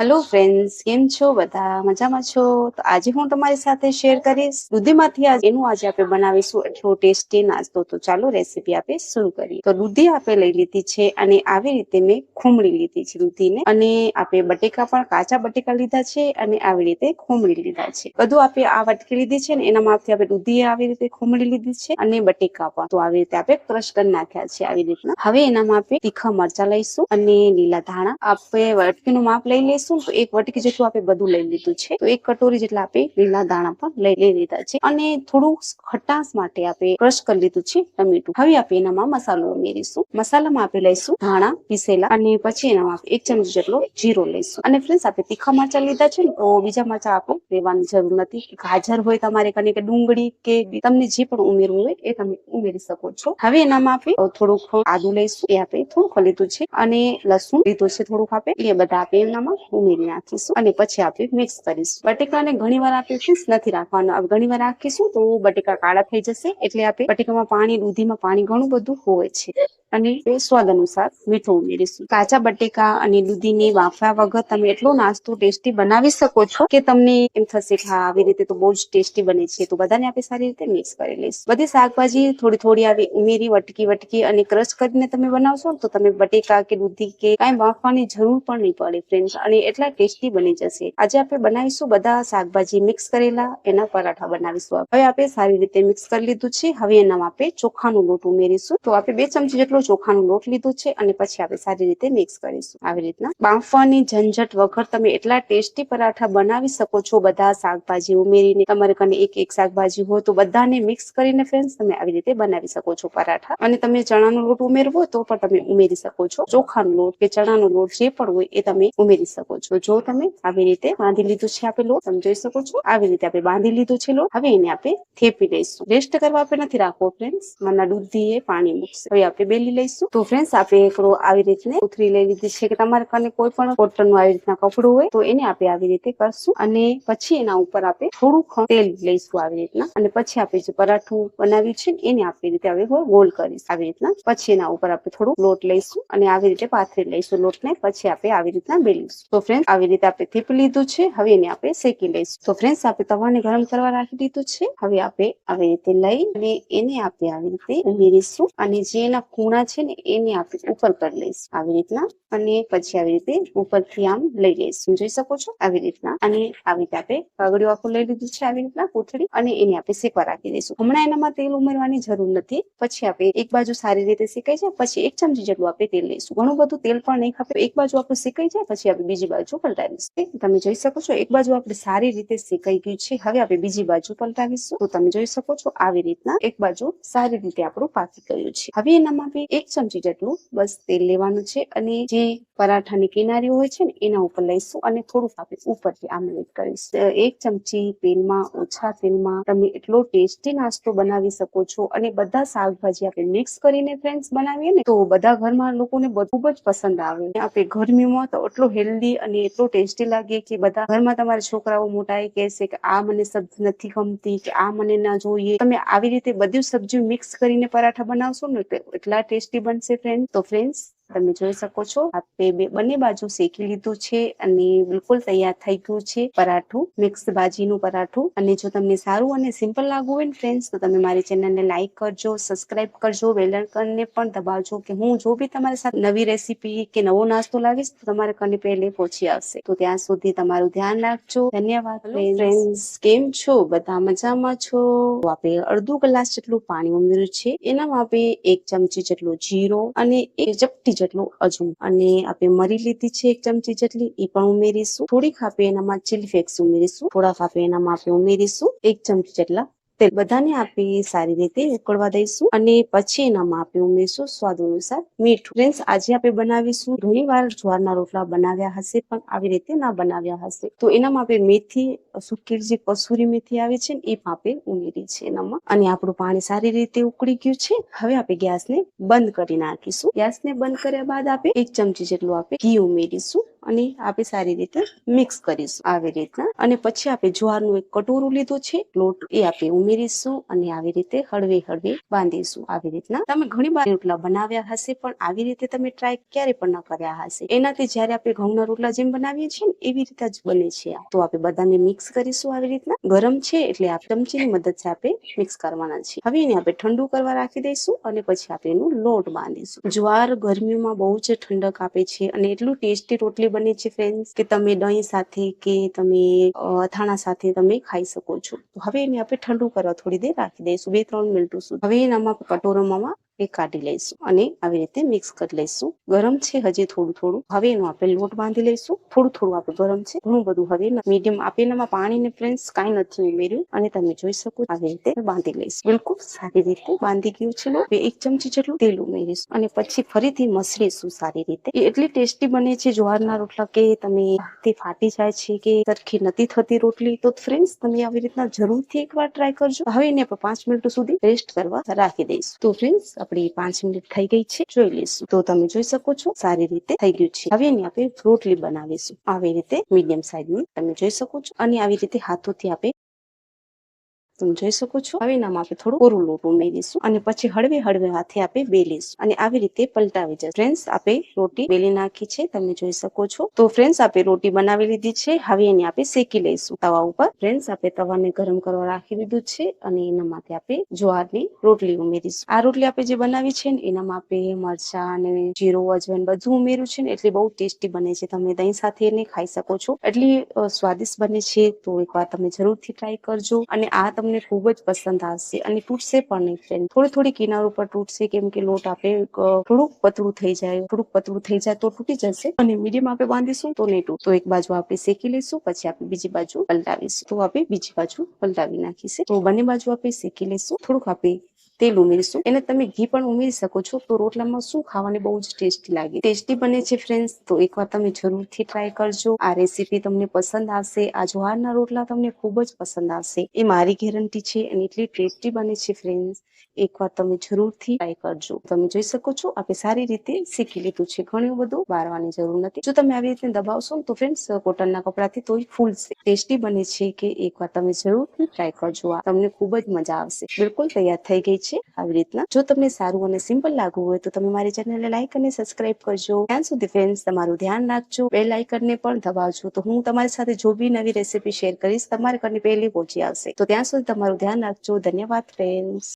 Hello friends કેમ છો? બધા મજામાં છો? તો આજે હું તમારી સાથે શેર કરીશ. દૂધીમાંથી આજ એનું આજે આપણે બનાવીશું એટલો ટેસ્ટી નાસ્તો. તો ચાલો રેસીપી આપણે શરૂ કરીએ. તો દૂધી આપણે લઈ લીધી છે અને આવી રીતે મેં ખૂમડી લીધી છે દૂધીને. અને આપણે બટેકા પણ કાચા બટેકા લીધા છે અને આવી રીતે ખોમડી લીધા છે. બધું આપણે આ વટકી લીધી છે ને એના માંથી આપણે દૂધી આવી રીતે ખોમડી લીધી છે અને બટેકા પણ. તો આવી રીતે આપણે ક્રશ કરી નાખ્યા છે આવી રીતના. હવે એનામાં આપણે તીખા મરચા લઈશું અને લીલા ધાણા. આપણે વટકીનું માપ લઈ લઈશું. તો એક વટકી જેટલું આપણે બધું લઈ લીધું છે. તો એક કટોરી જેટલા આપણે લીલા દાણા પણ લઈ લઈ લીધા છે. અને થોડું ખટાશ માટે આપણે ક્રશ કરી લીધું છે ટમેટું. હવે આપણે એનામાં મસાલો ઉમેરીશું. મસાલામાં આપણે લઈશું ધાણા, પીસેલા અને પછી એનામાં એક ચમચી જેટલો જીરો લઈશું. અને ફ્રેન્ડ્સ આપણે તીખા મરચા લીધા છે ને, તો બીજા મરચા આપણે લેવાની જરૂર નથી. ગાજર હોય તમારે કને કે ડુંગળી કે તમને જે પણ ઉમેરવું હોય એ તમે ઉમેરી શકો છો. હવે એનામાં આપણે થોડુંક આદુ લઈશું. એ આપણે થોડુંક લીધું છે. અને લસણ લીધું છે થોડુંક આપણે એ બધા આપણે એનામાં ઉમેરી નાખીશું અને પછી આપણે મિક્સ કરીશું. બટેકાને ઘણી વાર આપણે ફિક્સ નથી રાખવાનું. ઘણી વાર રાખીશું તો બટેકા કાળા થઈ જશે. એટલે આપણે બટેકામાં પાણી, દૂધીમાં પાણી ઘણું બધું હોય છે. અને સ્વાદ અનુસાર મીઠું ઉમેરીશું. કાચા બટેકા અને દૂધીને વાફ્યા વગર તમે એટલો નાસ્તો ટેસ્ટી બનાવી શકો છો કે તમને એમ થશે કે હા, આવી રીતે તો બહુ જ ટેસ્ટી બને છે. તો બધાને આપણે સારી રીતે મિક્સ કરી લઈશું. બધી શાકભાજી થોડી થોડી આવી ઉમેરી, વટકી વટકી અને ક્રશ કરીને તમે બનાવશો તો તમે બટેકા કે દૂધી કે કાંઈ બાફવાની જરૂર પણ નહીં પડે ફ્રેન્ડ્સ અને એટલા ટેસ્ટી બની જશે. આજે આપણે બનાવીશું બધા શાકભાજી મિક્સ કરેલા, એના પરાઠા બનાવીશું. હવે આપણે સારી રીતે મિક્સ કરી લીધું છે. હવે એનામાં આપણે ચોખાનો લોટ ઉમેરીશું. તો આપણે બે ચમચી જેટલો ચોખાનો લોટ લીધો છે અને પછી આપણે સારી રીતે મિક્સ કરીશું. આવી રીતના બાફવાની ઝંઝટ વગર તમે એટલા ટેસ્ટી પરાઠા બનાવી શકો છો. બધા શાકભાજી ઉમેરીને તમારે કને એક એક શાકભાજી હોય તો બધાને મિક્સ કરીને ફ્રેન્ડ્સ તમે આવી રીતે બનાવી શકો છો પરાઠા. અને તમે ચણાનો લોટ ઉમેરવો તો પણ તમે ઉમેરી શકો છો. ચોખાનો લોટ કે ચણાનો લોટ જે પણ હોય એ તમે ઉમેરી શકો છો. જો તમે આવી રીતે બાંધી લીધું છે આપણે લોટ તમે જોઈ શકો છો? આવી રીતે આપણે બાંધી લીધું છે લોટ. હવે એને આપણે થેપી લઈશું. રેસ્ટ કરવા આપણે નથી રાખવો ફ્રેન્ડ્સ મના દૂધીએ પાણી મૂકશે. હવે આપણે બેલી લઈશું. તો ફ્રેન્ડ્સ આપણે એકડો આવી રીતે ઉથરી લઈ લીધી છે કે તમારે કને કોઈ પણ કોટનનું આવી રીતના કપડું હોય, તો એને આપણે આવી રીતે કરશું. અને પછી એના ઉપર આપણે થોડું તેલ લઈશું આવી રીતના. અને પછી આપણે જે પરાઠું બનાવ્યું છે એને આપણી રીતે હવે ગોલ કરીશું આવી રીતના. પછી એના ઉપર આપણે થોડું લોટ લઈશું અને આવી રીતે પાથરી લઈશું લોટને. પછી આપણે આવી રીતના બેલીશું. તો ફ્રેન્ડ આવી રીતે આપણે થીપી લીધું છે. હવે એને આપણે શેકી લઈશું. તો ફ્રેન્ડ્સ આપણે તવાને ગરમ કરવા રાખી દીધું છે. હવે આપણે આવી રીતે લઈ અને એને આપણે આવી રીતે ઉમેરીશું. અને જે એના ખૂણા છે ને, એને આપણે ઉપર કરી લઈશું આવી રીતના અને પછી આવી રીતે ઉપરથી આમ લઈ લઈશું. જોઈ શકો છો? આવી રીતના અને આવી રીતે આપણે કાગળિયું આખું લઈ લીધું છે આવી રીતના કોથળી અને એને આપણે શેકવા રાખી દઈશું. હમણાં એનામાં તેલ ઉમેરવાની જરૂર નથી. પછી આપણે એક બાજુ સારી રીતે શેકાઈ જાય, પછી એક ચમચી જેટલું આપણે તેલ લઈશું. ઘણું બધું તેલ પણ નહીં ખાપે એક બાજુ આપણું શેકાઈ જાય, પછી આપણે બીજી બાજુ પલટાવીશું. તમે જોઈ શકો છો? એક બાજુ આપણે સારી રીતે શેકાઈ ગયું છે. હવે આપણે બીજી બાજુ પલટાવીશું. તો તમે જોઈ શકો છો, આવી રીતના એક બાજુ સારી રીતે આપણું પાકી ગયું છે. હવે એનામાં આપણે એક ચમચી જેટલું બસ તેલ લેવાનું છે અને જે પરાઠાની કિનારીઓ હોય છે ને, એના ઉપર લઈશું અને થોડુંક આપણે ઉપરથી આમલેટ કરીશું. એક ચમચી તેલમાં, ઓછા તેલમાં તમે એટલો ટેસ્ટી નાસ્તો બનાવી શકો છો અને બધા શાકભાજી આપણે મિક્સ કરીને ફ્રેન્ડ્સ બનાવીએ ને, તો બધા ઘરમાં લોકોને ખૂબ જ પસંદ આવે. આપણે ગરમીમાં તો એટલો હેલ્ધી અને એટલો ટેસ્ટી લાગે કે બધા ઘરમાં તમારા છોકરાઓ મોટા એ કહેશે કે આ મને સબ્જી નથી ગમતી કે આ મને ના જોઈએ. તમે આવી રીતે બધી સબ્જી મિક્સ કરીને પરાઠા બનાવશો ને, તો એટલા ટેસ્ટી બનશે ફ્રેન્ડ તો ફ્રેન્ડ્સ તમે જોઈ શકો છો. આપે બે બંને બાજુ શેકી લીધું છે અને બિલકુલ તૈયાર થઈ ગયું છે પરાઠું મિક્સ ભાજીનું પરાઠું. અને જો તમને સારું અને સિમ્પલ લાગુ હોય ને ફ્રેન્ડ્સ તો તમે મારી ચેનલને લાઈક કરજો સબસ્ક્રાઇબ કરજો બેલકનને પણ દબાવજો કે હું જો બી તમારી સાથે નવી રેસીપી કે નવો નાસ્તો લાવીશ તો તમારે કને પહેલે પહોંચી આવશે. તો ત્યાં સુધી તમારું ધ્યાન રાખજો. ધન્યવાદ ફ્રેન્ડ્સ કેમ છો? બધા મજામાં છો? આપે આપણે અડધો ગ્લાસ જેટલું પાણી ઉમેર્યું છે. એનામાં આપણે એક ચમચી જેટલું જીરો અને એક ચપટી જેટલું અજમો અને આપણે મરી લીધી છે એક ચમચી જેટલી એ પણ ઉમેરીશું. થોડીક આપણે એનામાં ચીલી ફ્લેક્સ ઉમેરીશું. થોડાક આપણે એનામાં આપણે ઉમેરીશું. એક ચમચી જેટલા તેલ બધાને આપણે સારી રીતે ઉકળવા દઈશું અને પછી એનામાં આપણે ઉમેરીશું સ્વાદ અનુસાર મીઠું. ફ્રેન્ડ્સ આજે આપણે બનાવીશું ઘણી વાર જ્વારના રોટલા બનાવ્યા હશે પણ આવી રીતે ના બનાવ્યા હશે. તો એનામાં આપણે મેથી સૂકી જે કસૂરી મેથી આવે છે એ આપણે ઉમેરી છે એનામાં. અને આપણું પાણી સારી રીતે ઉકળી ગયું છે. હવે આપણે ગેસને બંધ કરી નાખીશું. ગેસને બંધ કર્યા બાદ આપણે એક ચમચી જેટલું આપણે ઘી ઉમેરીશું. અને આપણે સારી રીતે મિક્સ કરીશું આવી રીતના. અને પછી આપણે જ્વારનું એક કટોરું લીધું છે. લોટ એ આપણે ઉમેરીશું અને આવી રીતે હળવે હળવે બાંધીશું આવી રીતના. તમે ઘણી વાર રોટલા બનાવ્યા હશે પણ આવી રીતે તમે ટ્રાય ક્યારે પણ ન કર્યા હશે. એનાથી જ્યારે આપણે ઘઉંના રોટલા જેમ બનાવીએ છીએ ને એવી રીતે જ બને છે. તો આપણે બધાને મિક્સ કરીશું આવી રીતના. ગરમ છે એટલે આ ચમચીની મદદથી આપણે મિક્સ કરવાના છે હવે એને આપણે ઠંડુ કરવા રાખી દઈશું અને પછી આપણે એનું લોટ બાંધીશું. જ્વાર ગરમીમાં બહુ જ ઠંડક આપે છે અને એટલું ટેસ્ટી રોટલી બને છે ફ્રેન્ડ્સ કે તમે દહીં સાથે કે તમે અથાણા સાથે તમે ખાઈ શકો છો. તો હવે એને આપણે ઠંડુ કરવા થોડી દેર રાખી દઈશું, બે ત્રણ મિનિટ સુધી. હવે એનામાં કટોરામાં એ કાઢી લઈશું અને આવી રીતે મિક્સ કરી લઈશું. ગરમ છે હજી થોડું થોડું. હવે એનો આપણે લોટ બાંધી લઈશું. થોડું થોડું આપણે ગરમ છે. ઘણું બધું હવે મીડિયમ આપેલામાં પાણી ને ફ્રેન્ડ્સ કાંઈ નથી ઉમેર્યું. અને તમે જોઈ શકો આવી રીતે બાંધી લઈશું. બિલકુલ સારી રીતે બાંધી ગયું છે એક ચમચી જેટલું તેલ ઉમેરીશું. અને પછી ફરીથી મસળીશું સારી રીતે. એટલી ટેસ્ટી બને છે જુવારના રોટલા કે તમે તે ફાટી જાય છે કે સરખી નથી થતી રોટલી, તો ફ્રેન્ડ્સ તમે આવી રીતના જરૂરથી એકવાર ટ્રાય કરજો. હવે એને પાંચ મિનિટ સુધી રેસ્ટ કરવા રાખી દઈશું. તો ફ્રેન્ડ્સ આપણી પાંચ મિનિટ થઈ ગઈ છે. જોઈ લઈશું. તો તમે જોઈ શકો છો, સારી રીતે થઈ ગયું છે. હવે એની આપણે રોટલી બનાવીશું. આવી રીતે મીડિયમ સાઈઝની તમે જોઈ શકો છો. અને આવી રીતે હાથોથી આપણે તમે જોઈ શકો છો? હવે એનામાં આપણે થોડું કોરું લોટ ઉમેરીશું અને પછી હળવે હળવે હાથે આપણે બેલીશું. અને આવી રીતે પલટાવી જશે. ફ્રેન્ડ્સ આપણે રોટી બેલી નાખી છે, તમે જોઈ શકો છો. તો ફ્રેન્ડ્સ આપણે રોટી બનાવી લીધી છે. હવે એને આપણે શેકી લઈશું તવા ઉપર. ફ્રેન્ડ્સ આપણે તવાને ગરમ કરવા રાખી દીધું છે અને એના માટે આપણે જ્વારની રોટલી ઉમેરીશું. આ રોટલી આપણે જે બનાવી છે ને, એનામાં આપણે મરચા અને જીરું અજવાઈન બધું ઉમેર્યું છે ને, એટલે બહુ ટેસ્ટી બને છે. તમે દહીં સાથે એને ખાઈ શકો છો. એટલી સ્વાદિષ્ટ બને છે તો એકવાર તમે જરૂરથી ટ્રાય કરજો. અને આ તમને ખૂબ જ પસંદ આવશે. અને તૂટશે પણ નહીં ફ્રેન્ડ થોડી થોડી કિનારો પર તૂટશે, કેમ કે લોટ આપણે થોડુંક પતળું થઈ જાય, થોડુંક પતળું થઈ જાય તો તૂટી જશે. અને મીડિયમ આપણે બાંધીશું તો નહીં તૂટ તો એક બાજુ આપણે શેકી લઈશું, પછી આપણે બીજી બાજુ પલટાવીશું. તો આપણે બીજી બાજુ પલટાવી નાખીશું. તો બંને બાજુ આપણે શેકી લઈશું. થોડુંક આપણે તેલ ઉમેરીશું. એને તમે ઘી પણ ઉમેરી શકો છો. તો રોટલામાં શું ખાવાની બહુ જ ટેસ્ટી લાગે. ટેસ્ટી બને છે ફ્રેન્ડ્સ તો એકવાર તમે જરૂરથી ટ્રાય કરજો. આ રેસીપી તમને પસંદ આવશે. આ જુહારના રોટલા તમને ખૂબ જ પસંદ આવશે. એ મારી ગેરંટી છે અને એટલી ટેસ્ટી બને છે ફ્રેન્ડ્સ એકવાર તમે જરૂરથી ટ્રાય કરજો. તમે જોઈ શકો છો, આપણે સારી રીતે શીખી લીધું છે. ઘણું બધું બારવાની જરૂર નથી. જો તમે આવી રીતે દબાવશો તો ફ્રેન્ડ્સ કોટનના કપડાથી તો ફૂલશે. ટેસ્ટી બને છે કે એકવાર તમે જરૂરથી ટ્રાય કરજો. આ તમને ખૂબ જ મજા આવશે. બિલકુલ તૈયાર થઈ ગઈ છે આવી રીતના. જો તમને સારું અને સિમ્પલ લાગવું હોય તો તમે મારી ચેનલને લાઈક અને સબસ્ક્રાઇબ કરજો. ત્યાં સુધી ફ્રેન્ડ્સ તમારું ધ્યાન રાખજો. બેલ આઇકનને પણ દબાવજો. તો હું તમારી સાથે જો બી નવી રેસીપી શેર કરીશ. તમારે ઘરની પહેલી પહોંચી આવશે. તો ત્યાં સુધી તમારું ધ્યાન રાખજો. ધન્યવાદ ફ્રેન્ડ્સ